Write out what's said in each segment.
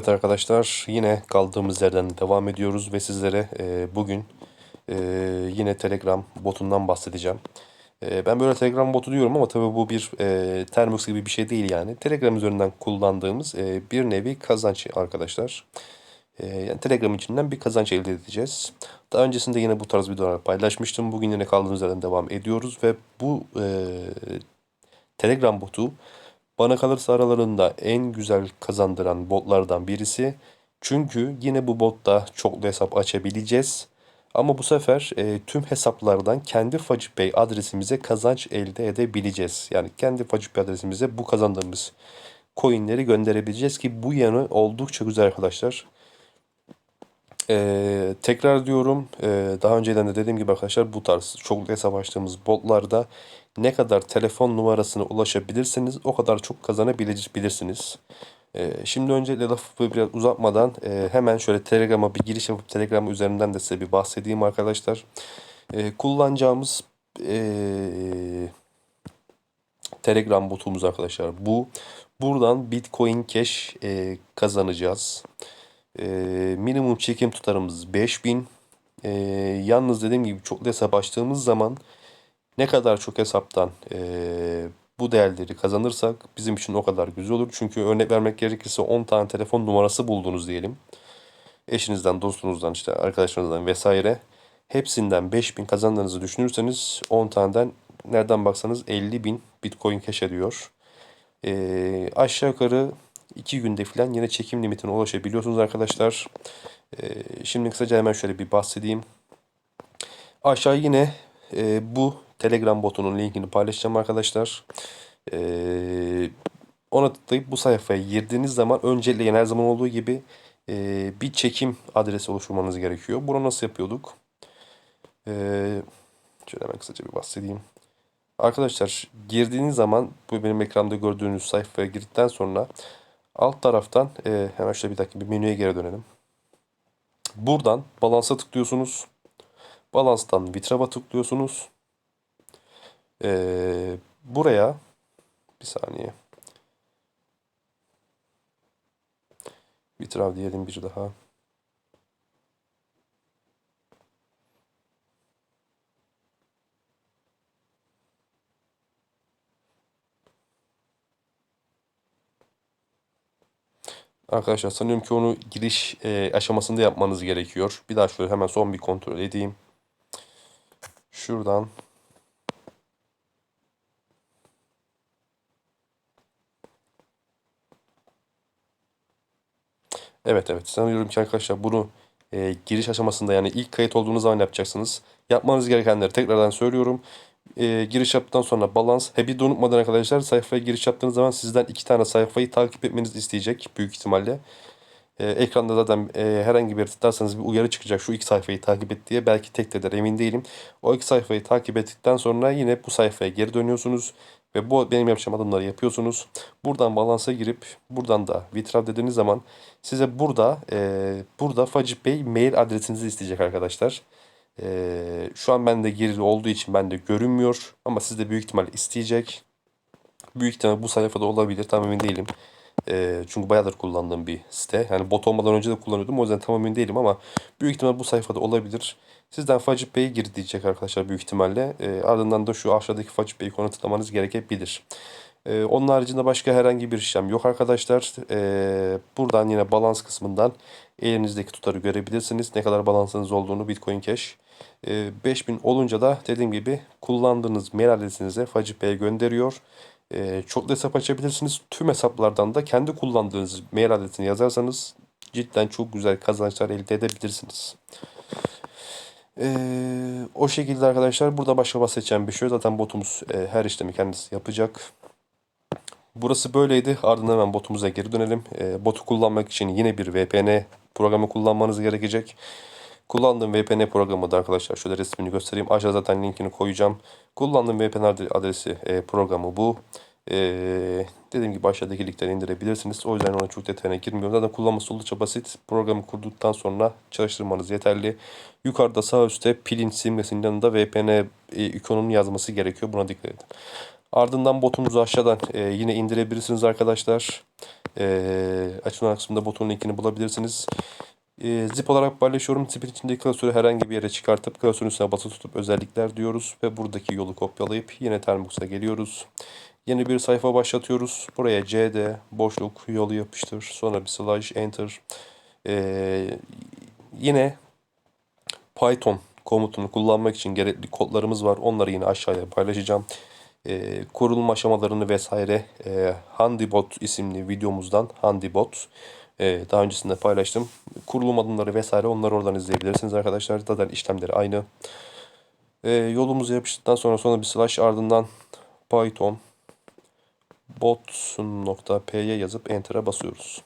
Evet arkadaşlar yine kaldığımız yerden devam ediyoruz ve sizlere e, bugün e, yine Telegram botundan bahsedeceğim. E, ben böyle Telegram botu diyorum ama tabii bu bir e, Termux gibi bir şey değil yani. Telegram üzerinden kullandığımız e, bir nevi kazanç arkadaşlar. E, yani Telegram içinden bir kazanç elde edeceğiz. Daha öncesinde yine bu tarz videolar paylaşmıştım. Bugün yine kaldığımız yerden devam ediyoruz ve bu e, Telegram botu bana kalırsa aralarında en güzel kazandıran botlardan birisi. Çünkü yine bu botta çoklu hesap açabileceğiz. Ama bu sefer e, tüm hesaplardan kendi Facipay adresimize kazanç elde edebileceğiz. Yani kendi Facipay adresimize bu kazandığımız coinleri gönderebileceğiz ki bu yanı oldukça güzel arkadaşlar. Ee, tekrar diyorum e, daha önceden de dediğim gibi arkadaşlar bu tarz çoklu hesap açtığımız botlarda ne kadar telefon numarasına ulaşabilirsiniz o kadar çok kazanabilirsiniz. Ee, şimdi öncelikle lafı biraz uzatmadan e, hemen şöyle Telegram'a bir giriş yapıp Telegram üzerinden de size bir bahsedeyim arkadaşlar. Ee, kullanacağımız e, Telegram botumuz arkadaşlar bu. Buradan Bitcoin Cash e, kazanacağız. E, minimum çekim tutarımız 5000. E, yalnız dediğim gibi çoklu hesap açtığımız zaman ne kadar çok hesaptan e, bu değerleri kazanırsak bizim için o kadar güzel olur. Çünkü örnek vermek gerekirse 10 tane telefon numarası buldunuz diyelim. Eşinizden, dostunuzdan, işte arkadaşlarınızdan vesaire. Hepsinden 5000 kazandığınızı düşünürseniz 10 taneden nereden baksanız 50 bin Bitcoin cash ediyor. E, aşağı yukarı 2 günde falan yine çekim limitine ulaşabiliyorsunuz arkadaşlar. E, şimdi kısaca hemen şöyle bir bahsedeyim. Aşağı yine e, bu Telegram botunun linkini paylaşacağım arkadaşlar. Ee, ona tıklayıp bu sayfaya girdiğiniz zaman öncelikle her zaman olduğu gibi e, bir çekim adresi oluşturmanız gerekiyor. Bunu nasıl yapıyorduk? Ee, şöyle hemen kısaca bir bahsedeyim. Arkadaşlar girdiğiniz zaman bu benim ekranda gördüğünüz sayfaya girdikten sonra alt taraftan e, hemen şöyle bir dakika bir menüye geri dönelim. Buradan balansa tıklıyorsunuz. Balanstan Vitrava tıklıyorsunuz. Ee, buraya bir saniye. Vitrav diyelim bir daha. Arkadaşlar sanıyorum ki onu giriş e, aşamasında yapmanız gerekiyor. Bir daha şöyle hemen son bir kontrol edeyim. Şuradan Evet evet sanıyorum ki arkadaşlar bunu e, giriş aşamasında yani ilk kayıt olduğunuz zaman yapacaksınız. Yapmanız gerekenleri tekrardan söylüyorum. E, giriş yaptıktan sonra balans. De unutmadan arkadaşlar sayfaya giriş yaptığınız zaman sizden iki tane sayfayı takip etmenizi isteyecek büyük ihtimalle. E, ekranda zaten e, herhangi bir tıklarsanız bir uyarı çıkacak şu iki sayfayı takip et diye. Belki tek de emin değilim. O iki sayfayı takip ettikten sonra yine bu sayfaya geri dönüyorsunuz. Ve bu benim yapacağım adımları yapıyorsunuz. Buradan balansa girip buradan da Vitrav dediğiniz zaman size burada e, burada Facipay mail adresinizi isteyecek arkadaşlar. E, şu an bende girili olduğu için bende görünmüyor. Ama sizde büyük ihtimal isteyecek. Büyük ihtimal bu sayfada olabilir. Tam emin değilim. E, çünkü bayağıdır kullandığım bir site. Yani bot olmadan önce de kullanıyordum. O yüzden tam emin değilim ama büyük ihtimal bu sayfada olabilir. Sizden Facipay'e gir diyecek arkadaşlar büyük ihtimalle. E, ardından da şu aşağıdaki Facipay ikonu tıklamanız gerekebilir. E, onun haricinde başka herhangi bir işlem yok arkadaşlar. E, buradan yine balans kısmından elinizdeki tutarı görebilirsiniz. Ne kadar balansınız olduğunu Bitcoin Cash. E, 5000 olunca da dediğim gibi kullandığınız mail adresinize Facipay'e gönderiyor. E, çoklu hesap açabilirsiniz. Tüm hesaplardan da kendi kullandığınız mail adresini yazarsanız cidden çok güzel kazançlar elde edebilirsiniz. Ee, o şekilde arkadaşlar burada başka bahsedeceğim bir şey Zaten botumuz e, her işlemi kendisi yapacak. Burası böyleydi. Ardından hemen botumuza geri dönelim. E, botu kullanmak için yine bir VPN programı kullanmanız gerekecek. Kullandığım VPN programı da arkadaşlar şöyle resmini göstereyim. Aşağı zaten linkini koyacağım. Kullandığım VPN adresi e, programı bu. Ee, dediğim gibi aşağıdaki linkten indirebilirsiniz. O yüzden ona çok detayına girmiyorum. Zaten kullanması oldukça basit. Programı kurduktan sonra çalıştırmanız yeterli. Yukarıda sağ üstte pilin simgesinin yanında VPN e, ikonunun yazması gerekiyor. Buna dikkat edin. Ardından botunuzu aşağıdan e, yine indirebilirsiniz arkadaşlar. E, açıklama kısmında botunun linkini bulabilirsiniz. E, zip olarak paylaşıyorum. Zipin içindeki klasörü herhangi bir yere çıkartıp klasörün üstüne basılı tutup özellikler diyoruz. Ve buradaki yolu kopyalayıp yine Termux'a geliyoruz. Yeni bir sayfa başlatıyoruz. Buraya cd boşluk yolu yapıştır. Sonra bir slash enter. E, yine Python komutunu kullanmak için gerekli kodlarımız var. Onları yine aşağıya paylaşacağım. E, kurulum aşamalarını vesaire e, Handybot isimli videomuzdan Handybot e, daha öncesinde paylaştım. Kurulum adımları vesaire onları oradan izleyebilirsiniz arkadaşlar. Zaten işlemleri aynı. E, yolumuzu yapıştıktan sonra sonra bir slash ardından Python bot.p'ye yazıp enter'a basıyoruz.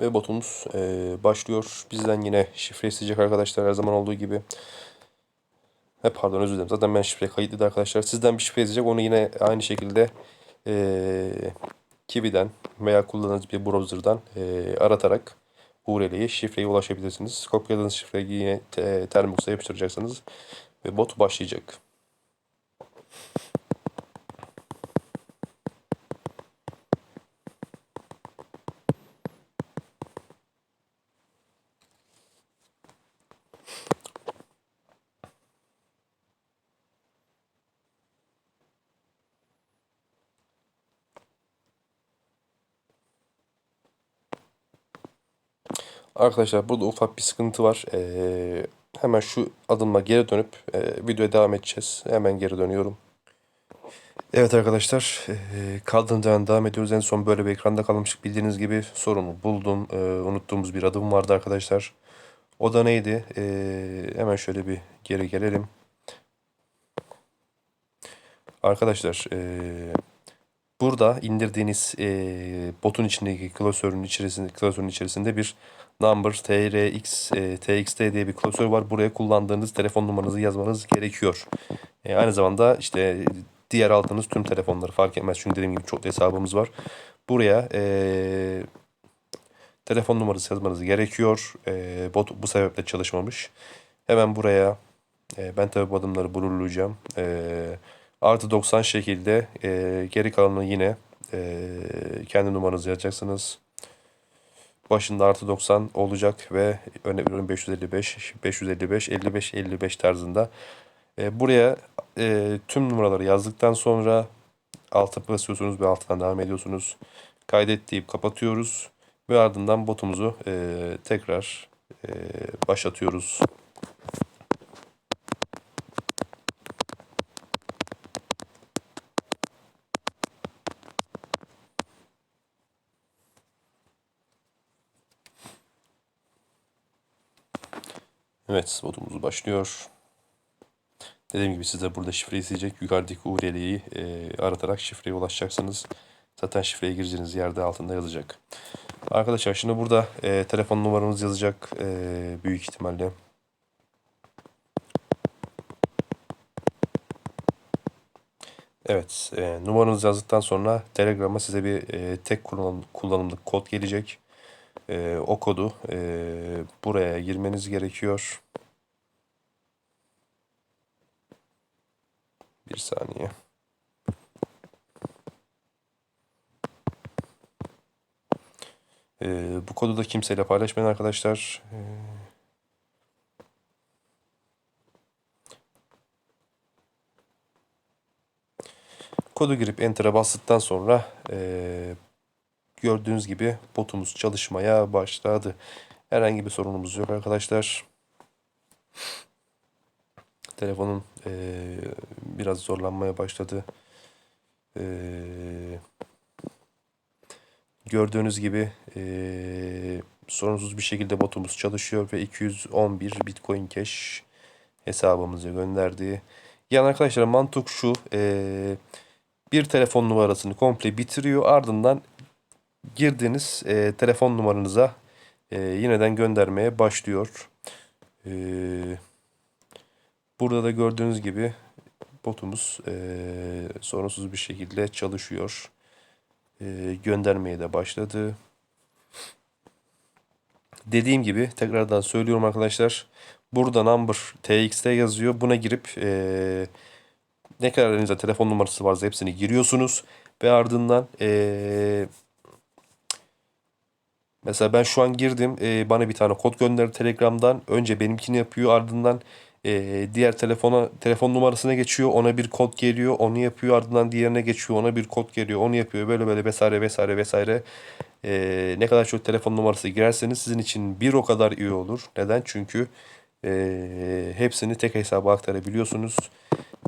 Ve botumuz e, başlıyor. Bizden yine şifre isteyecek arkadaşlar her zaman olduğu gibi. He, pardon özür dilerim. Zaten ben şifre kayıtlıydı arkadaşlar. Sizden bir şifre isteyecek. Onu yine aynı şekilde e, Kiwi'den veya kullandığınız bir browser'dan e, aratarak URL'ye şifreye ulaşabilirsiniz. Kopyaladığınız şifreyi yine te, Termux'a yapıştıracaksınız. Ve bot başlayacak. Arkadaşlar burada ufak bir sıkıntı var. Ee, hemen şu adıma geri dönüp e, videoya devam edeceğiz. Hemen geri dönüyorum. Evet arkadaşlar e, kaldığımız yerden devam ediyoruz. En son böyle bir ekranda kalmıştık. Bildiğiniz gibi sorunu buldum. E, unuttuğumuz bir adım vardı arkadaşlar. O da neydi? E, hemen şöyle bir geri gelelim. Arkadaşlar e, burada indirdiğiniz e, botun içindeki klasörün içerisinde klasörün içerisinde bir number trx e, txt diye bir klasör var. Buraya kullandığınız telefon numaranızı yazmanız gerekiyor. E, aynı zamanda işte diğer aldığınız tüm telefonları fark etmez. Çünkü dediğim gibi çok hesabımız var. Buraya e, telefon numarası yazmanız gerekiyor. E, bot bu sebeple çalışmamış. Hemen buraya e, ben tabi bu adımları blurlayacağım. E, artı 90 şekilde e, geri kalanını yine e, kendi numaranızı yazacaksınız. Başında artı 90 olacak ve örnek veriyorum 555, 555, 55, 55 tarzında. E, buraya e, tüm numaraları yazdıktan sonra altı basıyorsunuz ve altından devam ediyorsunuz. Kaydet deyip kapatıyoruz ve ardından botumuzu e, tekrar e, başlatıyoruz. Evet, botumuz başlıyor. Dediğim gibi size burada şifre isteyecek. Yukarıdaki URL'yi e, aratarak şifreye ulaşacaksınız. Zaten şifreye gireceğiniz yerde altında yazacak. Arkadaşlar şimdi burada e, telefon numaramız yazacak e, büyük ihtimalle. Evet, e, numaranızı yazdıktan sonra Telegram'a size bir e, tek kullanım, kullanımlık kod gelecek. E, o kodu e, buraya girmeniz gerekiyor. Bir saniye. Ee, bu kodu da kimseyle paylaşmayın arkadaşlar. Ee, kodu girip Enter'a bastıktan sonra e, gördüğünüz gibi botumuz çalışmaya başladı. Herhangi bir sorunumuz yok arkadaşlar. Telefonun e, biraz zorlanmaya başladı. E, gördüğünüz gibi e, sorunsuz bir şekilde botumuz çalışıyor ve 211 Bitcoin Cash hesabımıza gönderdi. Yani arkadaşlar mantık şu. E, bir telefon numarasını komple bitiriyor. Ardından girdiğiniz e, telefon numaranıza e, yineden göndermeye başlıyor. Eee Burada da gördüğünüz gibi botumuz eee, sorunsuz bir şekilde çalışıyor. Eee, göndermeye de başladı. Dediğim gibi tekrardan söylüyorum arkadaşlar. Burada number TXT yazıyor. Buna girip eee, ne kadar elinizde telefon numarası varsa hepsini giriyorsunuz. Ve ardından eee, mesela ben şu an girdim. Eee, bana bir tane kod gönderdi Telegram'dan. Önce benimkini yapıyor. Ardından eee, diğer telefona telefon numarasına geçiyor. Ona bir kod geliyor. Onu yapıyor. Ardından diğerine geçiyor. Ona bir kod geliyor. Onu yapıyor. Böyle böyle vesaire vesaire vesaire. Eee, ne kadar çok telefon numarası girerseniz sizin için bir o kadar iyi olur. Neden? Çünkü eee, hepsini tek hesaba aktarabiliyorsunuz.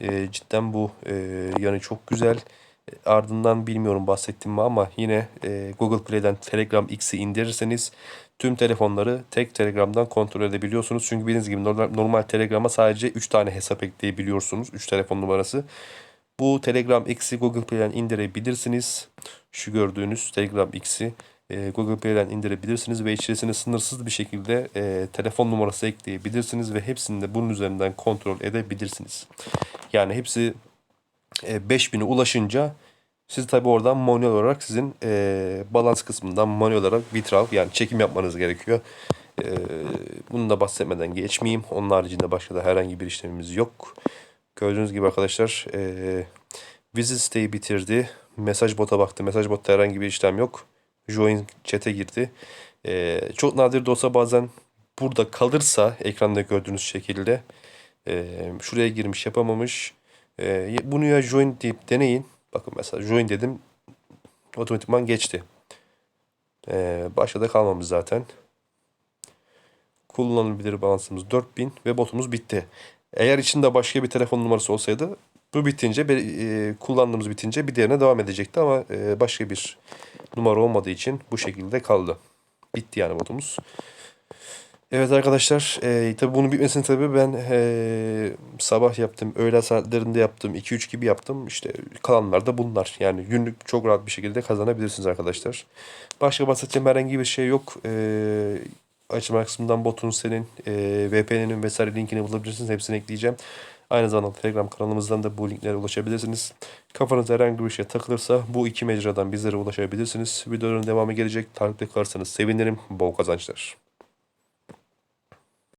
Eee, cidden bu eee yanı çok güzel. Ardından bilmiyorum bahsettim mi ama yine eee, Google Play'den Telegram X'i indirirseniz tüm telefonları tek Telegram'dan kontrol edebiliyorsunuz. Çünkü bildiğiniz gibi normal, normal Telegram'a sadece 3 tane hesap ekleyebiliyorsunuz. 3 telefon numarası. Bu Telegram X'i Google Play'den indirebilirsiniz. Şu gördüğünüz Telegram X'i e, Google Play'den indirebilirsiniz ve içerisine sınırsız bir şekilde e, telefon numarası ekleyebilirsiniz ve hepsini de bunun üzerinden kontrol edebilirsiniz. Yani hepsi e, 5000'e ulaşınca siz tabi oradan manuel olarak sizin e, balans kısmından manuel olarak withdraw yani çekim yapmanız gerekiyor. E, bunu da bahsetmeden geçmeyeyim. Onun haricinde başka da herhangi bir işlemimiz yok. Gördüğünüz gibi arkadaşlar e, visit siteyi bitirdi. Mesaj bota baktı. Mesaj botta herhangi bir işlem yok. Join chat'e girdi. E, çok nadir de olsa bazen burada kalırsa ekranda gördüğünüz şekilde e, şuraya girmiş yapamamış. E, bunu ya join deyip deneyin. Bakın mesela join dedim. Otomatikman geçti. E, başta da kalmamış zaten. Kullanılabilir balansımız 4000 ve botumuz bitti. Eğer içinde başka bir telefon numarası olsaydı bu bitince e, kullandığımız bitince bir diğerine devam edecekti ama e, başka bir numara olmadığı için bu şekilde kaldı. Bitti yani botumuz. Evet arkadaşlar, e, tabii bunun bitmesinin tabii ben e, sabah yaptım, öğle saatlerinde yaptım, 2-3 gibi yaptım. İşte kalanlar da bunlar. Yani günlük çok rahat bir şekilde kazanabilirsiniz arkadaşlar. Başka bahsedeceğim herhangi bir şey yok. E, açılma kısmından botun senin, e, VPN'inin vesaire linkini bulabilirsiniz. Hepsini ekleyeceğim. Aynı zamanda Telegram kanalımızdan da bu linklere ulaşabilirsiniz. Kafanıza herhangi bir şey takılırsa bu iki mecradan bizlere ulaşabilirsiniz. Videonun devamı gelecek. Takipte kalırsanız sevinirim. Bol kazançlar.